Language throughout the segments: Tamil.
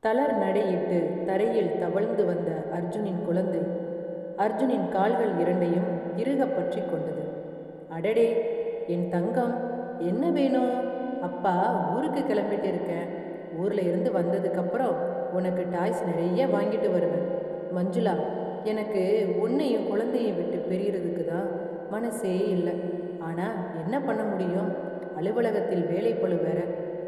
தளர் நடையிட்டு தரையில் தவழ்ந்து வந்த அர்ஜுனின் குழந்தை அர்ஜுனின் கால்கள் இரண்டையும் இறுகப் பற்றி கொண்டது. அடடே என் தங்கம் என்ன வேணும்? அப்பா ஊருக்கு கிளம்பிட்டு இருக்கேன் ஊரில் இருந்து வந்ததுக்கப்புறம் உனக்கு டாய்ஸ் நிறைய வாங்கிட்டு வருவேன். மஞ்சுளா எனக்கு உன்னையும் குழந்தையும் விட்டு பெரியறதுக்கு தான் மனசே இல்லை. ஆனால் என்ன பண்ண முடியும்? அலுவலகத்தில் வேலை பழு வேற.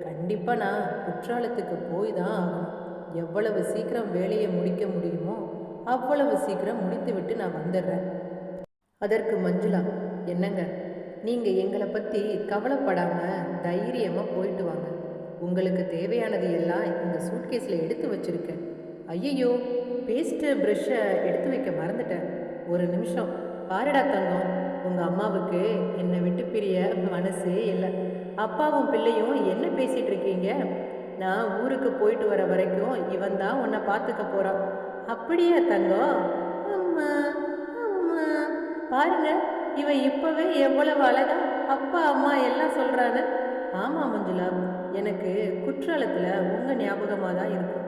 கண்டிப்பாக நான் குற்றாலத்துக்கு போய் தான் ஆகணும். எவ்வளவு சீக்கிரம் வேலையை முடிக்க முடியுமோ அவ்வளவு சீக்கிரம் முடித்துவிட்டு நான் வந்துடுறேன். அதற்கு மஞ்சுளா என்னங்க? நீங்கள் எங்களை பற்றி கவலைப்படாமல் தைரியமாக போயிட்டு வாங்க. உங்களுக்கு தேவையானது எல்லாம் இந்த சூட்கேஸில் எடுத்து வச்சிருக்கேன். ஐயையோ பேஸ்ட்டு ப்ரஷ்ஷை எடுத்து வைக்க மறந்துட்டேன். ஒரு நிமிஷம். பாருடா தங்கம் உங்கள் அம்மாவுக்கு என்னை விட்டு பிரிய மனசே இல்லை. அப்பாவும் பிள்ளையும் என்ன பேசிகிட்டு இருக்கீங்க? நான் ஊருக்கு போயிட்டு வர வரைக்கும் இவன் தான் உன்னை பார்த்துக்க போகிறான் அப்படியா தங்கம் அம்மா அம்மா. பாருங்க இவன் இப்போவே எவ்வளவு அழகா அப்பா அம்மா எல்லாம் சொல்றான்னு ஆமாம் மஞ்சுளா எனக்கு குற்றாலத்தில் உங்கள் ஞாபகமாக தான் இருக்கும்.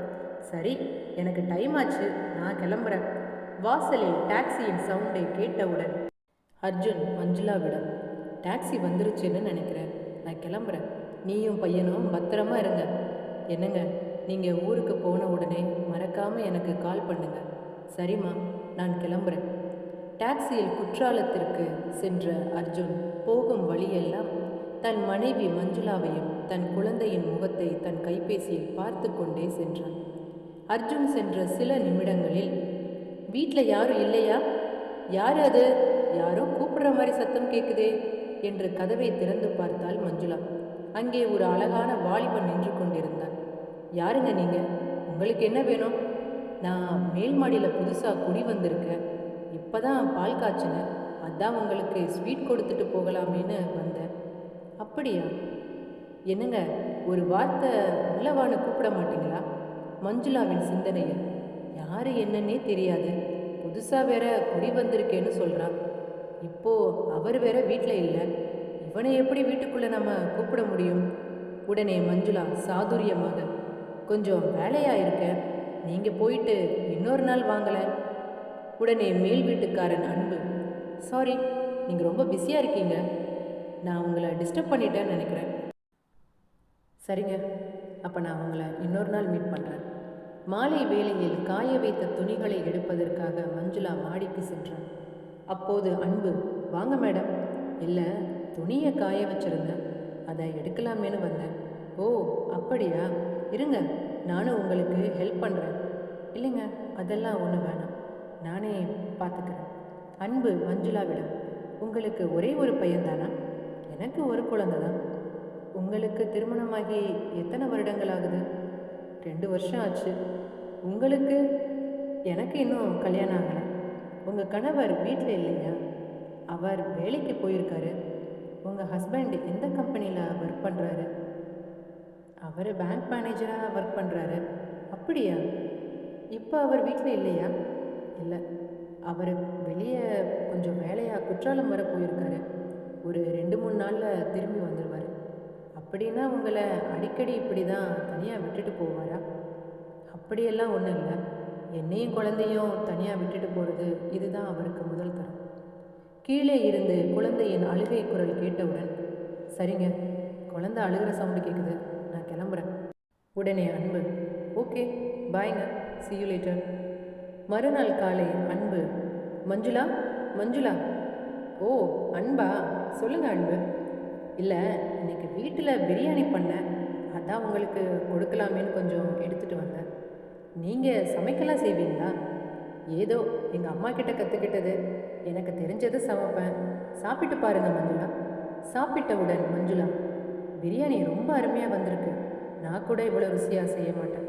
சரி எனக்கு டைம் ஆச்சு நான் கிளம்புறேன். வாசலில் டாக்ஸியின் சவுண்டை கேட்டவுடன் அர்ஜுன் மஞ்சுளாவிடம் டாக்ஸி வந்துருச்சுன்னு நினைக்கிறேன். நான் கிளம்புறேன். நீயும் பையனும் பத்திரமா இருங்க. என்னங்க நீங்கள் ஊருக்கு போன உடனே மறக்காமல் எனக்கு கால் பண்ணுங்க. சரிம்மா நான் கிளம்புறேன். டாக்ஸியில் குற்றாலத்திற்கு சென்ற அர்ஜுன் போகும் வழியெல்லாம் தன் மனைவி மஞ்சுளாவையும் தன் குழந்தையின் முகத்தை தன் கைபேசியில் பார்த்து கொண்டே சென்றான். அர்ஜுன் சென்ற சில நிமிடங்களில் வீட்டில் யாரும் இல்லையா? யார் அது? யாரோ கூப்பிடுற மாதிரி சத்தம் கேட்குதே என்று கதவை திறந்து பார்த்தால் மஞ்சுளா. அங்கே ஒரு அழகான வாலிபன் நின்று கொண்டிருந்தான். யாருங்க நீங்கள் உங்களுக்கு என்ன வேணும்? நான் மேல் மாடியில் புதுசாக குடி வந்திருக்கேன். இப்போ தான் பால் காய்ச்சினேன் அதான் உங்களுக்கு ஸ்வீட் கொடுத்துட்டு போகலாமேன்னு வந்தேன். அப்படியா? என்னங்க ஒரு வார்த்தை உள்ளவான்னு கூப்பிட மாட்டீங்களா? மஞ்சுளாவின் சிந்தனையில். யார் என்னன்னே தெரியாது. புதுசாக வேற குடி வந்திருக்கேன்னு சொல்கிறான் இப்போ அவர் வேற வீட்டில் இல்லை. இவனை எப்படி வீட்டுக்குள்ளே நம்ம கூப்பிட முடியும்? உடனே மஞ்சுளா சாதுரியமாக கொஞ்சம் வேலையாக இருக்கேன் நீங்கள் போயிட்டு இன்னொரு நாள் வாங்கலை உடனே மேல் வீட்டுக்காரன் அன்பு சாரி நீங்கள் ரொம்ப பிஸியாக இருக்கீங்க. நான் உங்களை டிஸ்டர்ப் பண்ணிட்டேன்னு நினைக்கிறேன். சரிங்க. அப்போ நான் உங்களை இன்னொரு நாள் மீட் பண்ணுறேன் மாலை வேளையில் காய வைத்த துணிகளை எடுப்பதற்காக மஞ்சுளா மாடிக்கு சென்றான். அப்போது அன்பு வாங்க மேடம். இல்லை துணியை காய வச்சுருந்தேன் அதை எடுக்கலாமேன்னு வந்தேன். ஓ அப்படியா? இருங்க நானும் உங்களுக்கு ஹெல்ப் பண்ணுறேன் இல்லைங்க அதெல்லாம் ஒன்றும் வேணாம். நானே பார்த்துக்கிறேன் அன்பு மஞ்சுளாவிடம் உங்களுக்கு ஒரே ஒரு பையன்தானா? எனக்கு ஒரு குழந்தை தான். உங்களுக்கு திருமணமாகி எத்தனை வருடங்கள் ஆகுது? ரெண்டு வருஷம் ஆச்சு. உங்களுக்கு எனக்கு இன்னும் கல்யாணம் ஆகலை. உங்கள் கணவர் வீட்டில் இல்லையா? அவர் வேலைக்கு போயிருக்காரு. உங்கள் ஹஸ்பண்ட் எந்த கம்பெனியில் ஒர்க் பண்ணுறாரு அவர் பேங்க் மேனேஜராக ஒர்க் பண்ணுறாரு அப்படியா? இப்போ அவர் வீட்டில் இல்லையா? இல்லை. அவர் வெளியே கொஞ்சம் வேலையாக குற்றாலம் வர போயிருக்காரு. ஒரு ரெண்டு மூணு நாளில் திரும்பி வந்துடுவார் அப்படின்னா உங்களை அடிக்கடி இப்படி தான் தனியாக விட்டுட்டு போவாரா? அப்படியெல்லாம் ஒன்றும் இல்லை. என்னையும் குழந்தையும் தனியாக விட்டுட்டு போகிறது இதுதான் அவருக்கு முதல் தடவை கீழே இருந்து குழந்தையின் அழுகை குரல் கேட்டவுடன் சரிங்க குழந்தை அழுகிற சவுண்டு கேட்குது நான் கிளம்புறேன். உடனே அன்பு ஓகே பாய்ங்க சியூ லேட்டர் மறுநாள் காலை அன்பு மஞ்சுளா மஞ்சுளா? ஓ அன்பா சொல்லுங்க அன்பு. இல்லை இன்னைக்கு வீட்டில் பிரியாணி பண்ணேன் அதான் உங்களுக்கு கொடுக்கலாமேன்னு கொஞ்சம் எடுத்துகிட்டு வந்தேன். நீங்கள் சமைக்கலாம் செய்வீங்களா? ஏதோ எங்கள் அம்மா கிட்ட கற்றுக்கிட்டது எனக்கு தெரிஞ்சது சமைப்பேன். சாப்பிட்டு பாருங்க மஞ்சுளா. சாப்பிட்டவுடன் மஞ்சுளா பிரியாணி ரொம்ப அருமையாக வந்திருக்கு. நான் கூட இவ்வளோ ருசியாக செய்ய மாட்டேன்.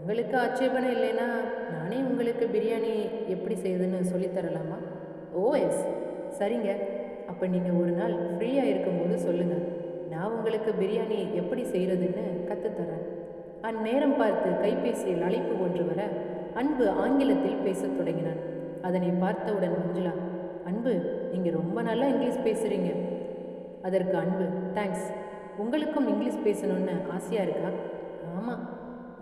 உங்களுக்கு ஆட்சேபனை இல்லைன்னா நானே உங்களுக்கு பிரியாணி எப்படி செய்யுதுன்னு சொல்லித் தரலாமா? Oh yes. சரிங்க. அப்போ நீங்கள் ஒரு நாள் ஃப்ரீயாக இருக்கும்போது சொல்லுங்கள் நான் உங்களுக்கு பிரியாணி எப்படி செய்கிறதுன்னு கற்றுத்தரேன் அந்நேரம் பார்த்து கைபேசியில் அழைப்பு ஒன்று வர அன்பு ஆங்கிலத்தில் பேசத் தொடங்கினான். அதனை பார்த்தவுடன் மஞ்சுளா அன்பு நீங்கள் ரொம்ப நல்லா இங்கிலீஷ் பேசுகிறீங்க அதற்கு அன்பு தேங்க்ஸ் உங்களுக்கும் இங்கிலீஷ் பேசணும்னு ஆசையாக இருக்கா? ஆமாம்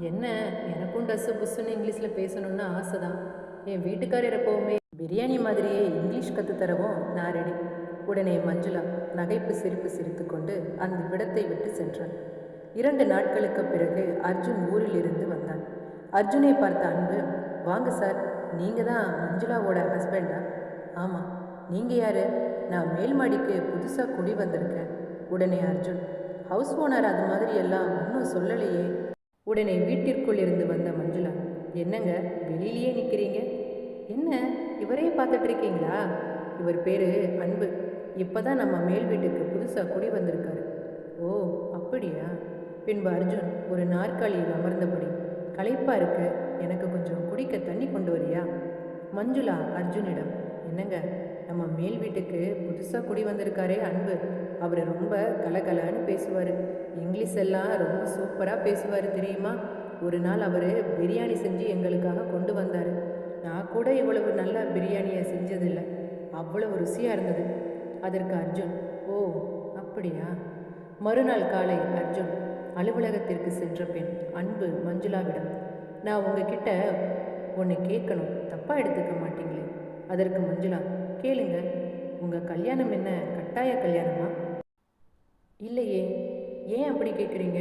என்ன? எனக்கும் டஸ்ஸு புஸ்ஸுன்னு இங்கிலீஷில் பேசணும்னு ஆசை தான் என் வீட்டுக்காரர் எப்போவுமே பிரியாணி மாதிரியே இங்கிலீஷ் கற்றுத்தரவும் நான் ரெடி உடனே மஞ்சுளா நகைப்பு சிரிப்பு சிரித்துக்கொண்டு அந்த விடத்தை விட்டு சென்றான். இரண்டு நாட்களுக்கு பிறகு அர்ஜுன் ஊரில் இருந்து வந்தான். அர்ஜுனை பார்த்த அன்பு வாங்க சார் நீங்கள் தான் மஞ்சுளாவோட ஹஸ்பண்டா ஆமாம் நீங்கள் யார்? நான் மேல்மாடிக்கு புதுசாக குடி வந்திருக்கேன். உடனே அர்ஜுன். ஹவுஸ் ஓனர் அது மாதிரி எல்லாம் ஒன்றும் சொல்லலையே. உடனே வீட்டிற்குள் இருந்து வந்த மஞ்சுளா என்னங்க வெளியிலேயே நிற்கிறீங்க என்ன இவரே பார்த்துட்டு இருக்கீங்களா? இவர் பேர் அன்பு. இப்போ தான் நம்ம மேல் வீட்டுக்கு புதுசாக குடி வந்திருக்காரு. ஓ அப்படியா? பின்பு அர்ஜுன் ஒரு நாற்காலியில் அமர்ந்தபடி. களைப்பாக இருக்கு. எனக்கு கொஞ்சம் குடிக்க தண்ணி கொண்டு வரியா? மஞ்சுளா அர்ஜுனிடம். என்னங்க? நம்ம மேல் வீட்டுக்கு புதுசாக குடி வந்திருக்காரே அன்பு. அவர் ரொம்ப கலகலன்னு பேசுவார். இங்கிலீஷ் எல்லாம் ரொம்ப சூப்பராக பேசுவார் தெரியுமா? ஒரு நாள் அவர் பிரியாணி செஞ்சு எங்களுக்காக கொண்டு வந்தார். நான் கூட இவ்வளவு நல்ல பிரியாணியை செஞ்சதில்லை. அவ்வளவு ருசியாக இருந்தது. அதற்கு அர்ஜுன் ஓ அப்படியா? மறுநாள் காலை அர்ஜுன் அலுவலகத்திற்கு சென்ற பின் அன்பு மஞ்சுளாவிடம் நான் உங்ககிட்ட ஒன்று கேட்கணும். தப்பாக எடுத்துக்க மாட்டீங்களே. அதற்கு மஞ்சுளா கேளுங்க. உங்கள் கல்யாணம் என்ன? கட்டாய கல்யாணமா? இல்லையே. ஏன் அப்படி கேட்குறீங்க?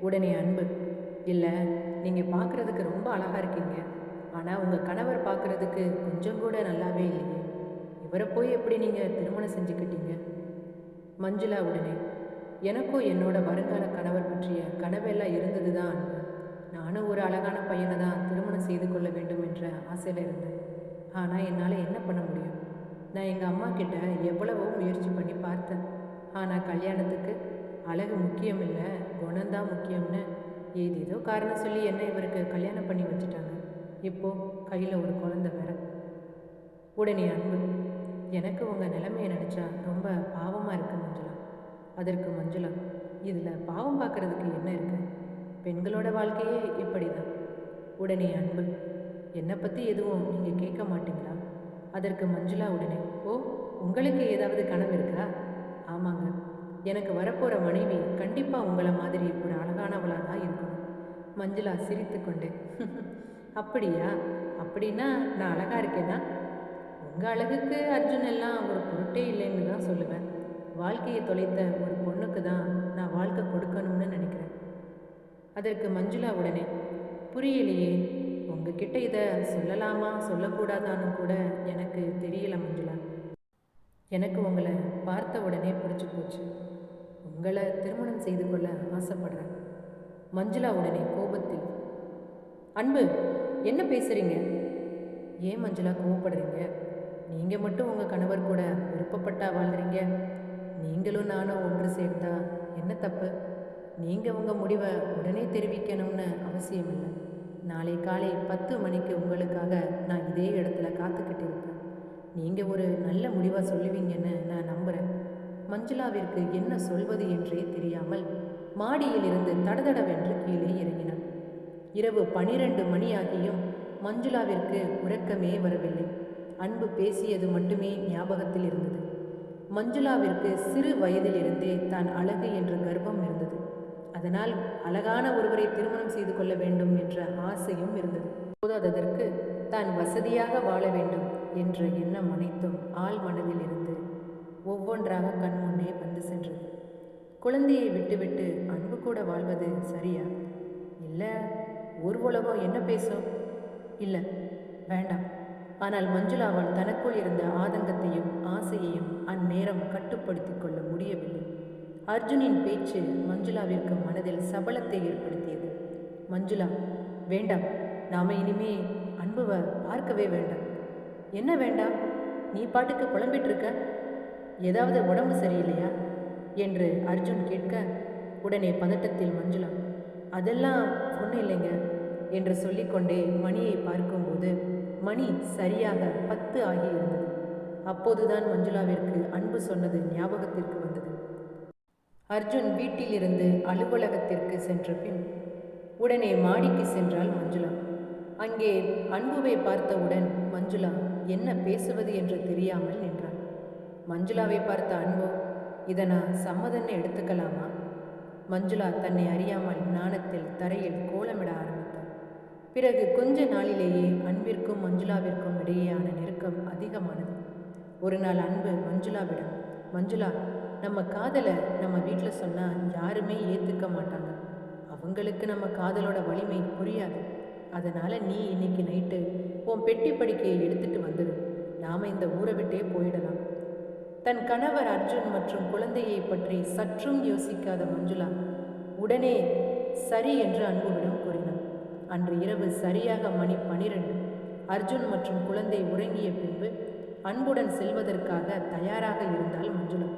உடனே அன்பு இல்லை நீங்கள் பார்க்குறதுக்கு ரொம்ப அழகாக இருக்கீங்க. ஆனால் உங்கள் கணவர் பார்க்குறதுக்கு கொஞ்சம் கூட நல்லாவே இல்லையே. இவரை போய் எப்படி நீங்கள் திருமணம் செஞ்சுக்கிட்டீங்க? மஞ்சுளா உடனே எனக்கும் என்னோட வருங்கால கணவர் பற்றிய கனவெல்லாம் இருந்தது தான் அன்பு நானும் ஒரு அழகான பையனை தான் திருமணம் செய்து கொள்ள வேண்டும் என்ற ஆசையில் இருந்தேன். ஆனால் என்னால் என்ன பண்ண முடியும்? நான் எங்கள் அம்மா கிட்ட எவ்வளவோ முயற்சி பண்ணி பார்த்தேன். ஆனால் கல்யாணத்துக்கு அழகு முக்கியம் இல்லை குணம்தான் முக்கியம்னு ஏதேதோ காரணம் சொல்லி என்ன இவருக்கு கல்யாணம் பண்ணி வச்சுட்டாங்க. இப்போ கையில் ஒரு குழந்தை வேற. உடனே அன்பு எனக்கு உங்கள் நிலைமையை நினச்சா ரொம்ப பாவமாக இருக்கு அதற்கு மஞ்சுளா இதில் பாவம் பார்க்கறதுக்கு என்ன இருக்கு? பெண்களோட வாழ்க்கையே இப்படி தான் உடனே அன்பு என்னை பற்றி எதுவும் நீங்கள் கேட்க மாட்டீங்களா? அதற்கு மஞ்சுளா உடனே ஓ உங்களுக்கு ஏதாவது கனவு இருக்கா? ஆமாங்க எனக்கு வரப்போகிற மனைவி கண்டிப்பாக உங்களை மாதிரி ஒரு அழகானவளாக தான் இருக்கணும். மஞ்சுளா சிரித்து கொண்டு அப்படியா? அப்படின்னா நான் அழகாக இருக்கேனா? உங்கள் அழகுக்கு அர்ஜுன் எல்லாம் ஒரு பொருட்டே இல்லைன்னு தான் சொல்லுவேன். வாழ்க்கையை தொலைத்த ஒரு பொண்ணுக்கு தான் நான் வாழ்க்கை கொடுக்கணும்னு நினைக்கிறேன். அதற்கு மஞ்சுளா உடனே புரியலையே உங்ககிட்ட இதை சொல்லலாமா சொல்லக்கூடாதான்னு கூட எனக்கு தெரியல மஞ்சுளா. எனக்கு உங்களை பார்த்த உடனே பிடிச்சி போச்சு. உங்களை திருமணம் செய்து கொள்ள ஆசைப்படுறேன். மஞ்சுளா உடனே கோபத்தில் அன்பு என்ன பேசுறீங்க? ஏன் மஞ்சுளா கோவப்படுறீங்க? நீங்கள் மட்டும் உங்கள் கணவர் கூட விருப்பப்பட்டா வாழ்கிறீங்க நீங்களும் நானும் ஒன்று சேர்ந்தா என்ன தப்பு? நீங்கள் உங்கள் முடிவை உடனே தெரிவிக்கணும்னு அவசியம் இல்லை நாளை காலை பத்து மணிக்கு உங்களுக்காக நான் இதே இடத்துல காத்துக்கிட்டு இருப்பேன் நீங்கள் ஒரு நல்ல முடிவாக சொல்லுவீங்கன்னு நான் நம்புகிறேன் மஞ்சுளாவிற்கு என்ன சொல்வது என்றே தெரியாமல் மாடியிலிருந்து தடதடவென்று கீழே இறங்கினான். இரவு பனிரெண்டு மணியாகியும் மஞ்சுளாவிற்கு உறக்கமே வரவில்லை. அன்பு பேசியது மட்டுமே ஞாபகத்தில் இருந்தது. மஞ்சுளாவிற்கு சிறு வயதிலிருந்தே தான் அழகு என்ற கர்வம் இருந்தது. அதனால் அழகான ஒருவரை திருமணம் செய்து கொள்ள வேண்டும் என்ற ஆசையும் இருந்தது. போதாததற்கு தான் வசதியாக வாழ வேண்டும் என்ற எண்ணம் அனைத்தும் ஆள் மனதில் இருந்து ஒவ்வொன்றாக கண் முன்னே வந்து சென்றது. குழந்தையை விட்டுவிட்டு அன்பு கூட வாழ்வது சரியா? இல்லை ஒரு உலகம் என்ன பேசும்? இல்லை வேண்டாம். ஆனால் மஞ்சுளாவால் தனக்குள் இருந்த ஆதங்கத்தையும் ஆசையையும் அந்நேரம் கட்டுப்படுத்திக் கொள்ள முடியவில்லை. அர்ஜுனின் பேச்சு மஞ்சுளாவிற்கு மனதில் சபலத்தை ஏற்படுத்தியது. மஞ்சுளா வேண்டாம். நாம இனிமே அன்புவை பார்க்கவே வேண்டாம். என்ன வேண்டாம் நீ பாட்டுக்கு புலம்பிட்டு இருக்க ஏதாவது உடம்பு சரியில்லையா? என்று அர்ஜுன் கேட்க உடனே பதட்டத்தில் மஞ்சுளா அதெல்லாம் ஒன்றும் இல்லைங்க என்று சொல்லிக்கொண்டே மணியை பார்க்கும்போது மணி சரியாக பத்து ஆகியிருந்தது. அப்போதுதான் மஞ்சுளாவிற்கு அன்பு சொன்னது ஞாபகத்திற்கு வந்தது. அர்ஜுன் வீட்டிலிருந்து அலுவலகத்திற்கு சென்ற பின் உடனே மாடிக்கு சென்றாள் மஞ்சுளா. அங்கே அன்புவை பார்த்தவுடன் மஞ்சுளா என்ன பேசுவது என்று தெரியாமல் நின்றாள். மஞ்சுளாவை பார்த்த அன்பு இதனா சம்மதன்னு எடுத்துக்கலாமா? மஞ்சுளா தன்னை அறியாமல் நாணத்தில் தரையில் கோலமிட ஆரம்பித்தார் பிறகு கொஞ்ச நாளிலேயே அன்பிற்கும் மஞ்சுளாவிற்கும் இடையேயான நெருக்கம் அதிகமானது. ஒரு நாள் அன்பு மஞ்சுளாவிடம் மஞ்சுளா நம்ம காதலை நம்ம வீட்டில் சொன்னால் யாருமே ஏற்றுக்க மாட்டாங்க. அவங்களுக்கு நம்ம காதலோட வலிமை புரியாது. அதனால் நீ இன்னைக்கு நைட்டு உன் பெட்டி படிக்கையை எடுத்துட்டு வந்துடும் நாம் இந்த ஊரை விட்டே போயிடலாம். தன் கணவர் அர்ஜுன் மற்றும் குழந்தையை பற்றி சற்றும் யோசிக்காத மஞ்சுளா உடனே சரி என்று அன்புவிடம் கூறினார் அன்று இரவு சரியாக மணி பனிரெண்டு. அர்ஜுன் மற்றும் குழந்தை உறங்கிய பின்பு அன்புடன் செல்வதற்காக தயாராக இருந்தாள் மஞ்சுளா.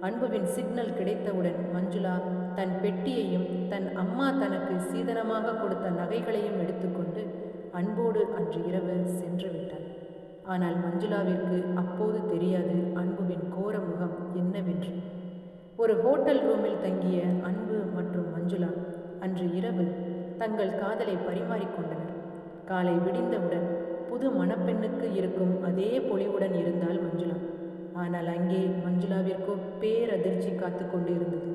அன்புவின் சிக்னல் கிடைத்தவுடன் மஞ்சுளா தன் பெட்டியையும் தன் அம்மா தனக்கு சீதனமாக கொடுத்த நகைகளையும் எடுத்துக்கொண்டு அன்போடு அன்று இரவு சென்று விட்டாள். ஆனால் மஞ்சுளாவிற்கு அப்போது தெரியாது அன்புவின் கோர முகம் என்னவென்று. ஒரு ஹோட்டல் ரூமில் தங்கிய அன்பு மற்றும் மஞ்சுளா அன்று இரவு தங்கள் காதலை பரிமாறிக்கொண்டனர். காலை விடிந்தவுடன் புது மணப்பெண்ணுக்கு இருக்கும் அதே பொலிவுடன் இருந்தால் மஞ்சுளா. ஆனால் அங்கே மஞ்சுளாவிற்கோ பேரதிர்ச்சி காத்து கொண்டு இருந்தது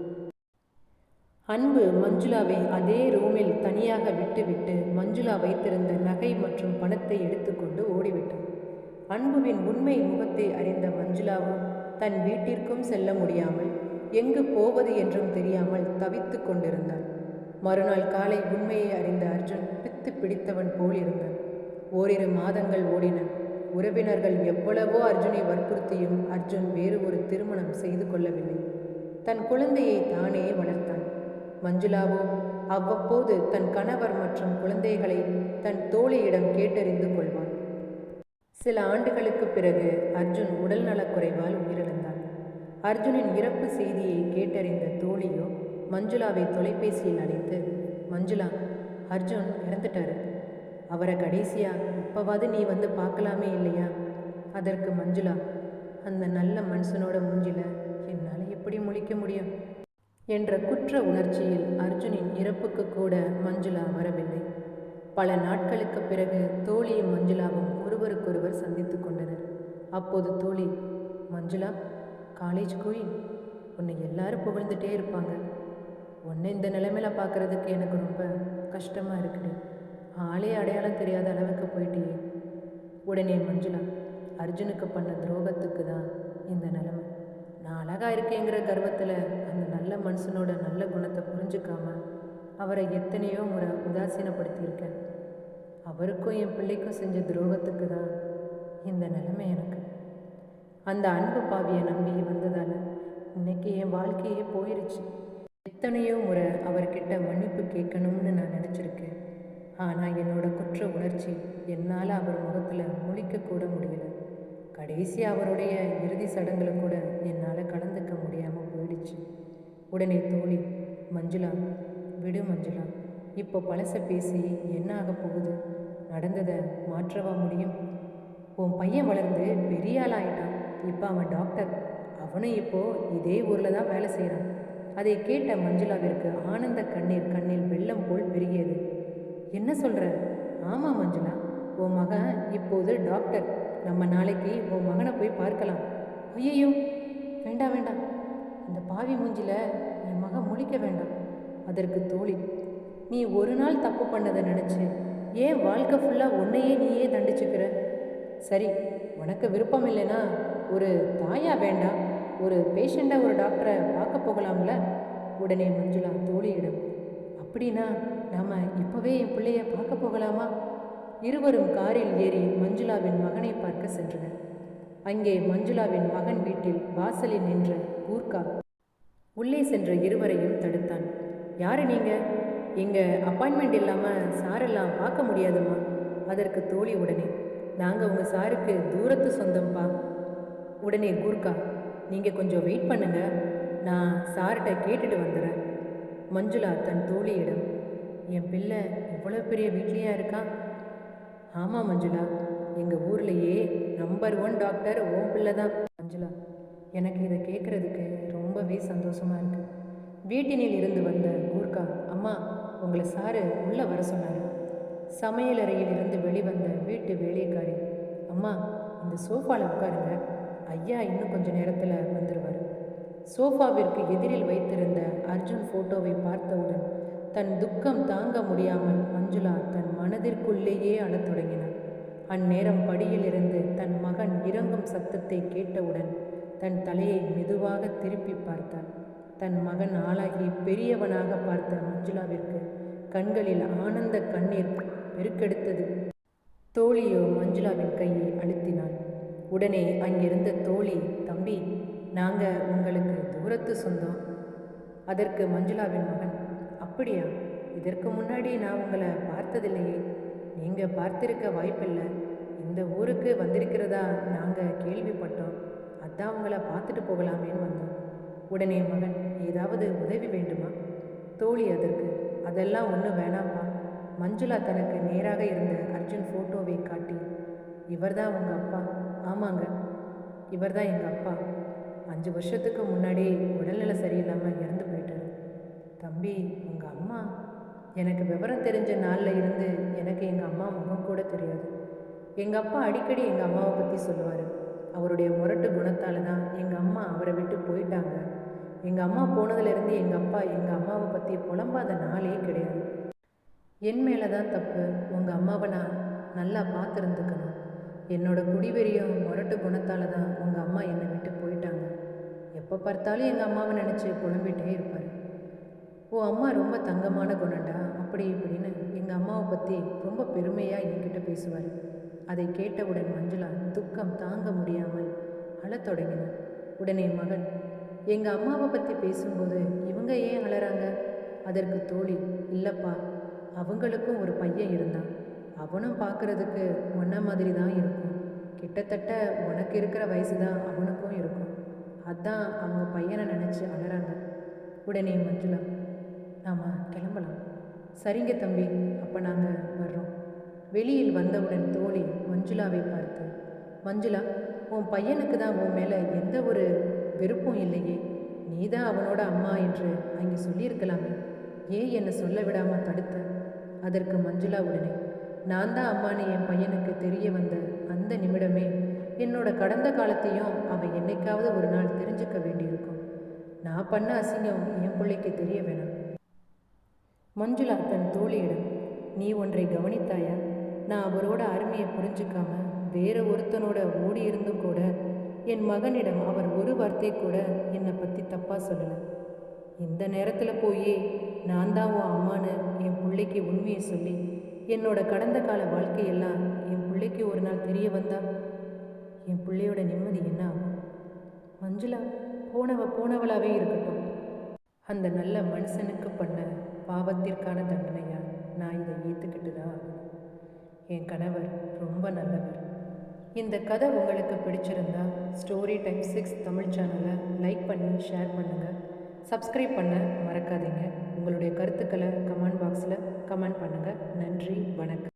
அன்பு மஞ்சுளாவை அதே ரூமில் தனியாக விட்டுவிட்டு மஞ்சுளா வைத்திருந்த நகை மற்றும் பணத்தை எடுத்துக்கொண்டு ஓடிவிட்டான். அன்புவின் உண்மை முகத்தை அறிந்த மஞ்சுளாவும் தன் வீட்டிற்கும் செல்ல முடியாமல் எங்கு போவது என்றும் தெரியாமல் தவித்து கொண்டிருந்தாள். மறுநாள் காலை உண்மையை அறிந்த அர்ஜுன் பித்து பிடித்தவன் போல் இருந்தான் ஓரிரு மாதங்கள் ஓடின. உறவினர்கள் எவ்வளவோ அர்ஜுனை வற்புறுத்தியும் அர்ஜுன் வேறு ஒரு திருமணம் செய்து கொள்ளவில்லை. தன் குழந்தையை தானே வளர்த்தான். மஞ்சுளாவோ அவ்வப்போது தன் கணவர் மற்றும் குழந்தைகளை தன் தோழியிடம் கேட்டறிந்து கொள்வான். சில ஆண்டுகளுக்கு பிறகு அர்ஜுன் உடல்நலக்குறைவால் உயிரிழந்தான். அர்ஜுனின் இறப்பு செய்தியை கேட்டறிந்த தோழியோ மஞ்சுளாவை தொலைபேசியில் அழைத்து மஞ்சுளா அர்ஜுன் இறந்துட்டாரு. அவரை கடைசியா இப்போவாது நீ வந்து பார்க்கலாமே இல்லையா? அதற்கு மஞ்சுளா அந்த நல்ல மனுஷனோட மூஞ்சில என்னால் எப்படி முழிக்க முடியும்? என்ற குற்ற உணர்ச்சியில் அர்ஜுனின் இறப்புக்கு கூட மஞ்சுளா வரவில்லை. பல நாட்களுக்கு பிறகு தோழியும் மஞ்சுளாவும் ஒருவருக்கொருவர் சந்தித்து கொண்டனர். அப்போது தோழி மஞ்சுளா காலேஜ் கோயில் உன்னை எல்லாரும் புகழ்ந்துட்டே இருப்பாங்க. ஒன்று இந்த நிலைமையில் பார்க்குறதுக்கு எனக்கு ரொம்ப கஷ்டமாக இருக்குது. ஆளே அடையாளம் தெரியாத அளவுக்கு போயிட்டே உடனே மஞ்சுளா அர்ஜுனுக்கு பண்ண துரோகத்துக்கு தான் இந்த நிலைமை. நான் அழகாக இருக்கேங்கிற கர்வத்தில் அந்த நல்ல மனுஷனோட நல்ல குணத்தை புரிஞ்சுக்காம அவரை எத்தனையோ முறை உதாசீனப்படுத்தியிருக்கேன். அவருக்கும் என் பிள்ளைக்கும் செஞ்ச துரோகத்துக்கு தான் இந்த நிலைமை எனக்கு. அந்த அன்பு பாவியை நம்பி வந்ததால் இன்னைக்கு என் வாழ்க்கையே போயிருச்சு. எத்தனையோ முறை அவர்கிட்ட மன்னிப்பு கேட்கணும்னு நான் நினச்சிருக்கேன். ஆனால் என்னோட குற்ற உணர்ச்சி என்னால் அவர் முகத்தில் முழிக்க கூட முடியல. கடைசி அவருடைய இறுதி சடங்குல கூட என்னால் கலந்துக்க முடியாமல் போயிடுச்சு. உடனே தோழி மஞ்சுளா விடு மஞ்சுளா இப்போ பழச பேசி என்ன ஆக போகுது? நடந்ததை மாற்றவா முடியும்? உன் பையன் வளர்ந்து பெரிய ஆள் ஆயிட்டான் இப்போ அவன் டாக்டர். அவனும் இப்போ இதே ஊரில் தான் வேலை செய்கிறான் அதை கேட்ட மஞ்சுளாவிற்கு ஆனந்த கண்ணீர் கண்ணில் வெள்ளம் போல் பெருகியது. என்ன சொல்கிற ஆமாம் மஞ்சுளா உன் மகன் இப்போது டாக்டர். நம்ம நாளைக்கு உன் மகனை போய் பார்க்கலாம். ஐயையோ வேண்டாம் வேண்டாம் இந்த பாவி மூஞ்சில என் மகன் முழிக்க வேண்டாம். அதற்கு தோழி நீ ஒரு நாள் தப்பு பண்ணதை நினச்சி ஏன் வாழ்க்கை ஃபுல்லாக உன்னையே நீயே தண்டிச்சுக்கிற? சரி உனக்கு விருப்பம் இல்லைன்னா ஒரு தாயா வேண்டாம் ஒரு பேஷண்ட்டாக ஒரு டாக்டரை பார்க்க போகலாம்ல? உடனே மஞ்சுளா தோழியிடம் அப்படின்னா நாம் இப்போவே என் பிள்ளைய பார்க்க போகலாமா? இருவரும் காரில் ஏறி மஞ்சுளாவின் மகனை பார்க்க சென்றனர். அங்கே மஞ்சுளாவின் மகன் வீட்டில் வாசலில் நின்ற கூர்கா உள்ளே சென்ற இருவரையும் தடுத்தான். யாரு நீங்க? எங்க அப்பாயின்மெண்ட் இல்லாமல் சாரெல்லாம் பார்க்க முடியாதுமா அதற்கு தோழி உடனே. நாங்கள் உங்கள் சாருக்கு தூரத்து சொந்தம்ப்பா உடனே கூர்கா நீங்கள் கொஞ்சம் வெயிட் பண்ணுங்க. நான் சார்கிட்ட கேட்டுட்டு வந்துடுறேன் மஞ்சுளா தன் தோழியிடம் என் பிள்ளை இவ்வளோ பெரிய வீட்லேயா இருக்கா? ஆமாம் மஞ்சுளா எங்கள் ஊர்லேயே நம்பர் ஒன் டாக்டர் ஓம் பிள்ளை தான். மஞ்சுளா எனக்கு இதை கேட்குறதுக்கு ரொம்பவே சந்தோஷமாக இருக்குது வீட்டினில் இருந்து வந்த கூர்கா அம்மா உங்களை சாரு உள்ளே வர சொன்னார். சமையலறையில் இருந்து வெளிவந்த வீட்டு வேலைக்காரி அம்மா இந்த சோஃபாவில் உட்காருங்க. ஐயா இன்னும் கொஞ்ச நேரத்தில் வந்துடுவார் சோஃபாவிற்கு எதிரில் வைத்திருந்த அர்ஜுன் போட்டோவை பார்த்தவுடன் தன் துக்கம் தாங்க முடியாமல் மஞ்சுளா தன் மனதிற்குள்ளேயே அழத் தொடங்கினான். அந்நேரம் படியிலிருந்து தன் மகன் இறங்கும் சத்தத்தை கேட்டவுடன் தன் தலையை மெதுவாக திருப்பி பார்த்தாள் தன் மகன் ஆளாகி பெரியவனாக பார்த்த மஞ்சுளாவிற்கு கண்களில் ஆனந்த கண்ணீர் பெருக்கெடுத்தது. தோழியோ மஞ்சுளாவின் கையை அழுத்தினாள். உடனே அங்கிருந்த தோழி தம்பி நாங்க உங்களுக்கு தூரத்து சொந்தம். அதற்கு மஞ்சுளாவின் மகன். அப்படியா? இதற்கு முன்னாடி நான் உங்களை பார்த்ததில்லையே. நீங்க பார்த்திருக்க வாய்ப்பில்லை. இந்த ஊருக்கு வந்திருக்கிறதா நாங்கள் கேள்விப்பட்டோம். அதான் உங்களை பார்த்துட்டு போகலாமேன்னு வந்தோம். உடனே மகன் ஏதாவது உதவி வேண்டுமா? தோழி அதற்கு. அதெல்லாம் ஒன்றும் வேணாம்ப்பா. மஞ்சுளா தனக்கு நேராக இருந்த அர்ஜுன் ஃபோட்டோவை காட்டி இவர்தான் உங்கள் அப்பா. ஆமாங்க. இவர் தான் எங்கள் அப்பா. அஞ்சு வருஷத்துக்கு முன்னாடி உடல்நிலை சரியில்லாமல் இறந்து போயிட்டாரு. தம்பி உங்கள் அம்மா? எனக்கு விவரம் தெரிஞ்ச நாளில் இருந்து எனக்கு எங்கள் அம்மா முகம் கூட தெரியாது. எங்கள் அப்பா அடிக்கடி எங்கள் அம்மாவை பற்றி சொல்லுவார். அவருடைய முரட்டு குணத்தால் தான் எங்கள் அம்மா அவரை விட்டு போயிட்டாங்க. எங்கள் அம்மா போனதுலேருந்து எங்கள் அப்பா எங்கள் அம்மாவை பற்றி புலம்பாத நாளே கிடையாது. என் மேலே தான் தப்பு. உங்கள் அம்மாவை நான் நல்லா பார்த்துருந்துக்கணும். என்னோட குடிவெறியும் முரட்டு குணத்தால் தான் உங்கள் அம்மா என்னை விட்டு போயிட்டாங்க. எப்போ பார்த்தாலும் எங்கள் அம்மாவை நினச்சி புலம்பிகிட்டே இருப்பார். ஓ அம்மா ரொம்ப தங்கமான குணண்டா அப்படி இப்படின்னு எங்கள் அம்மாவை பற்றி ரொம்ப பெருமையாக என்கிட்ட பேசுவார். அதை கேட்டவுடன் மஞ்சுளா துக்கம் தாங்க முடியாமல் அழத் தொடங்கினார். உடனே மகன் எங்கள் அம்மாவை பற்றி பேசும்போது இவங்க ஏன் அழறாங்க அதற்கு தோழி இல்லைப்பா அவங்களுக்கும் ஒரு பையன் இருந்தான். அவனும் பார்க்குறதுக்கு ஒன்ன மாதிரி தான் இருக்கும். கிட்டத்தட்ட உனக்கு இருக்கிற வயசு தான் அவனுக்கும் இருக்கும். அதான் அவங்க பையனை நினச்சி அழறாங்க உடனே மஞ்சுளா நாம் கிளம்பலாம். சரிங்க தம்பி அப்போ நாங்கள் வர்றோம். வெளியில் வந்தவுடன் தோழி மஞ்சுளாவை பார்த்து மஞ்சுளா உன் பையனுக்கு தான் உன் மேலே எந்த ஒரு வெறுப்பும் இல்லையே. நீ தான் அவனோட அம்மா என்று அங்கே சொல்லியிருக்கலாமே. ஏன் என்னை சொல்ல விடாமல் தடுத்த? அதற்கு மஞ்சுளா உடனே நான் தான் அம்மானு என் பையனுக்கு தெரிய வந்த அந்த நிமிடமே என்னோட கடந்த காலத்தையும் அவன் என்னைக்காவது ஒரு நாள் தெரிஞ்சுக்க வேண்டியிருக்கும். நான் பண்ண அசிங்கம் என் பிள்ளைக்கு தெரிய வேணாம். மஞ்சுளா தன் தோழியிடம் நீ ஒன்றை கவனித்தாயா? நான் அவரோட அருமையை புரிஞ்சுக்காம வேற ஒருத்தனோட ஓடி இருந்தும் கூட என் மகனிடம் அவர் ஒரு வார்த்தை கூட என்னை பற்றி தப்பாக சொல்லலை. இந்த நேரத்தில் போய் நான் தான் உன் அம்மானு என் பிள்ளைக்கு உண்மையை சொல்லி என்னோட கடந்த கால வாழ்க்கையெல்லாம் என் பிள்ளைக்கு ஒரு நாள் தெரிய வந்தா என் பிள்ளையோட நிம்மதி என்ன ஆகும்? மஞ்சுளா போனவ போனவளாவே இருக்கட்டும். அந்த நல்ல மனுஷனுக்கு பண்ண பாவத்திற்கான தண்டனையா நான் இதை ஏற்றுக்கிட்டு தான் என் கணவர் ரொம்ப நல்லவர். இந்த கதை உங்களுக்கு பிடிச்சிருந்தா ஸ்டோரி டைம் சிக்ஸ் தமிழ் சேனலை லைக் பண்ணி ஷேர் பண்ணுங்கள் சப்ஸ்கிரைப் பண்ண மறக்காதீங்க. உங்களுடைய கருத்துக்களை கமெண்ட் பாக்ஸில் கமெண்ட் பண்ணுங்கள் நன்றி வணக்கம்.